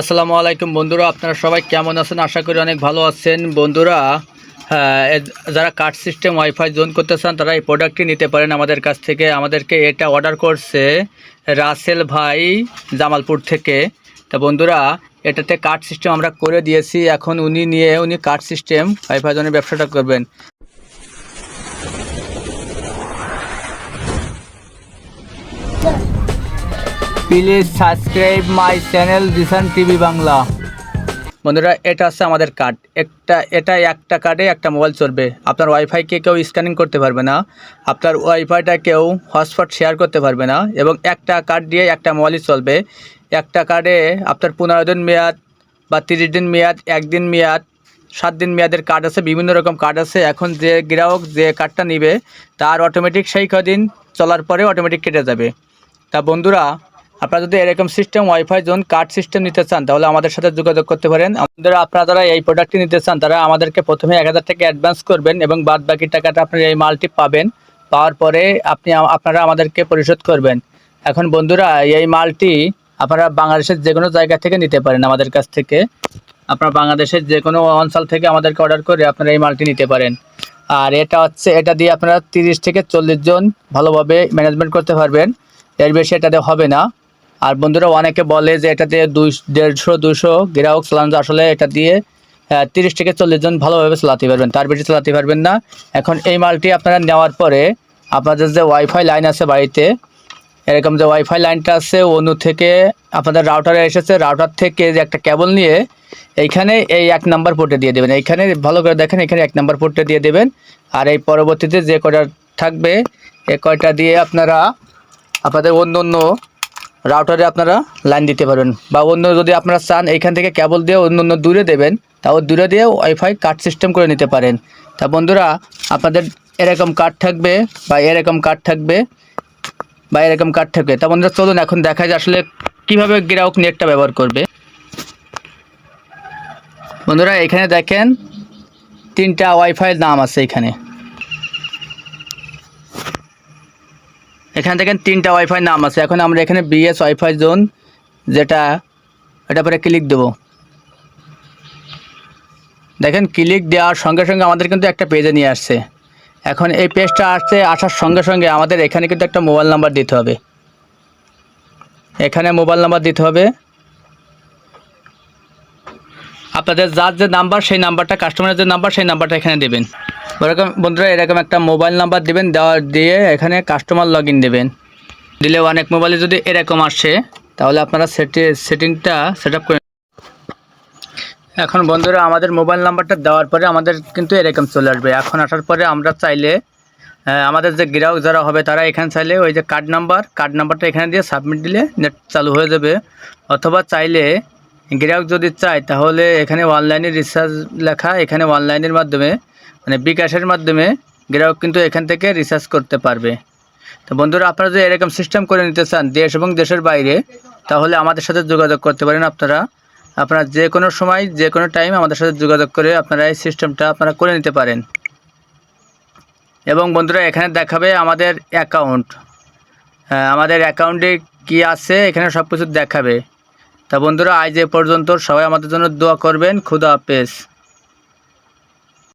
আসসালামু আলাইকুম বন্ধুরা আপনারা সবাই কেমন আছেন? আশা করি অনেক ভালো আছেন। বন্ধুরা হ্যাঁ, যারা কার্ড সিস্টেম ওয়াইফাই জোন করতে চান তারা এই প্রোডাক্টটি নিতে পারেন আমাদের কাছ থেকে। আমাদেরকে এটা অর্ডার করছে রাসেল ভাই জামালপুর থেকে। তা বন্ধুরা এটাতে কার্ড সিস্টেম আমরা করে দিয়েছি। এখন উনি নিয়ে উনি কার্ড সিস্টেম ওয়াইফাই জোনের ব্যবসাটা করবেন। Please subscribe my channel Dishan TV Bangla বন্ধুরা, এটা হচ্ছে আমাদের কার্ড একটা এটা একটা কার্ডে একটা মোবাইল চলবে। আপনার ওয়াইফাইকে কেউ স্ক্যানিং করতে পারবে না। আপনার ওয়াইফাইটা কেউ হটস্পট শেয়ার করতে পারবে না। এবং একটা কার্ড দিয়ে একটা মোবাইলই চলবে। একটা কার্ডে আপনার পনেরো দিন মেয়াদ বা তিরিশ দিন মেয়াদ, একদিন মেয়াদ, সাত দিন মেয়াদের কার্ড আছে, বিভিন্ন রকম কার্ড আছে। এখন যে গ্রাহক যে কার্ডটা নিবে, তার অটোমেটিক সেই কদিন চলার পরে অটোমেটিক কেটে যাবে। তা বন্ধুরা আপনারা যদি এরকম system wifi zone card system নিতে চান, তাহলে আমাদের সাথে যোগাযোগ করতে পারেন। আমাদের, আপনারা যারা এই প্রোডাক্টটি নিতে চান, তারা আমাদেরকে প্রথমে এক হাজার টাকা অ্যাডভান্স করবেন এবং বাদ বাকি টাকাটা আপনারা এই মালটি পাবেন। পাওয়ার পরে আপনি, আপনারা আমাদেরকে পরিশোধ করবেন। এখন বন্ধুরা, এই মালটি আপনারা বাংলাদেশের যে কোনো জায়গা থেকে নিতে পারেন আমাদের কাছ থেকে। আপনারা বাংলাদেশের যে কোনো অঞ্চল থেকে আমাদেরকে অর্ডার করে আপনারা এই মালটি নিতে পারেন। আর এটা হচ্ছে, এটা দিয়ে আপনারা তিরিশ থেকে চল্লিশ জন ভালোভাবে ম্যানেজমেন্ট করতে পারবেন। এর বেশি এটাতে হবে না। আর বন্ধুরা অনেকে বলে যে এটা দিয়ে দুই দেড়শো দুশো গ্রাহক চালান। আসলে এটা দিয়ে তিরিশ থেকে চল্লিশ জন ভালোভাবে চালাতে পারবেন। তার বেশি চালাতে পারবেন না। এখন এই মালটি আপনারা নেওয়ার পরে আপনাদের যে ওয়াইফাই লাইন আছে বাড়িতে, এরকম যে ওয়াইফাই লাইনটা আছে অনু থেকে আপনাদের রাউটারে এসেছে। রাউটার থেকে যে একটা কেবল নিয়ে এইখানে এই এক নাম্বার পোর্টে দিয়ে দেবেন। এইখানে ভালো করে দেখেন, এখানে এক নাম্বার পোর্টে দিয়ে দেবেন। আর এই পরবর্তীতে যে কয়টা থাকবে এই কয়টা দিয়ে আপনারা আপনাদের অন্য অন্য রাউটারে আপনারা লাইন দিতে পারবেন। বা অন্য যদি আপনারা চান, এইখান থেকে কেবল দিয়ে অন্য অন্য দূরে দেবেন, তাও দূরে দিয়ে ওয়াইফাই কার্ড সিস্টেম করে নিতে পারেন। তা বন্ধুরা, আপনাদের এরকম কার্ড থাকবে বা এরকম কার্ড থাকবে বা এরকম কার্ড থাকবে। তা বন্ধুরা, চলুন এখন দেখা যায় আসলে কীভাবে গ্রাহক নেটটা ব্যবহার করবে। বন্ধুরা, এখানে দেখেন তিনটা ওয়াইফাইয়ের নাম আছে এখানে। এখানে দেখেন তিনটা ওয়াইফাই নাম আছে। এখন আমরা এখানে বিএস ওয়াইফাই জোন যেটা, এটা পরে ক্লিক দেব। দেখেন ক্লিক দেওয়ার সঙ্গে সঙ্গে আমাদের কিন্তু একটা পেজে নিয়ে আসছে। এখন এই পেজটা আসছে, আসার সঙ্গে সঙ্গে আমাদের এখানে কিন্তু একটা মোবাইল নাম্বার দিতে হবে। এখানে মোবাইল নাম্বার দিতে হবে। আপনাদের যার যে নাম্বার সেই নাম্বারটা কাস্টমারের যে নাম্বার সেই নাম্বারটা এখানে দেবেন। ওরকম বন্ধুরা, এরকম একটা মোবাইল নাম্বার দেবেন, দেওয়া দিয়ে এখানে কাস্টমার লগ ইন দেবেন। দিলে অনেক মোবাইলে যদি এরকম আসে, তাহলে আপনারা সেটি, সেটিংটা সেট আপ করে এখন বন্ধুরা, আমাদের মোবাইল নাম্বারটা দেওয়ার পরে আমাদের কিন্তু এরকম চলে আসবে। এখন আসার পরে আমরা চাইলে আমাদের যে গ্রাহক যারা হবে, তারা এখানে চাইলে ওই যে কার্ড নাম্বার কার্ড নাম্বারটা এখানে দিয়ে সাবমিট দিলে নেট চালু হয়ে যাবে। অথবা চাইলে গ্রাহক যদি চায়, তাহলে এখানে অনলাইনে রিচার্জ লেখা এখানে অনলাইনের মাধ্যমে মানে বিকাশের মাধ্যমে গ্রাহক কিন্তু এখান থেকে রিচার্জ করতে পারবে। তো বন্ধুরা, আপনারা যদি এরকম সিস্টেম করে নিতে চান দেশ এবং দেশের বাইরে, তাহলে আমাদের সাথে যোগাযোগ করতে পারেন আপনারা। আপনারা যে কোনো সময়, যে কোনো টাইম আমাদের সাথে যোগাযোগ করে আপনারা এই সিস্টেমটা আপনারা করে নিতে পারেন। এবং বন্ধুরা, এখানে দেখাবে আমাদের অ্যাকাউন্ট আমাদের অ্যাকাউন্টে কি আছে, এখানে সব কিছু দেখাবে। তা বন্ধুরা, আজ এ পর্যন্ত সবাই আমাদের জন্য দোয়া করবেন। খুদা হাফেজ।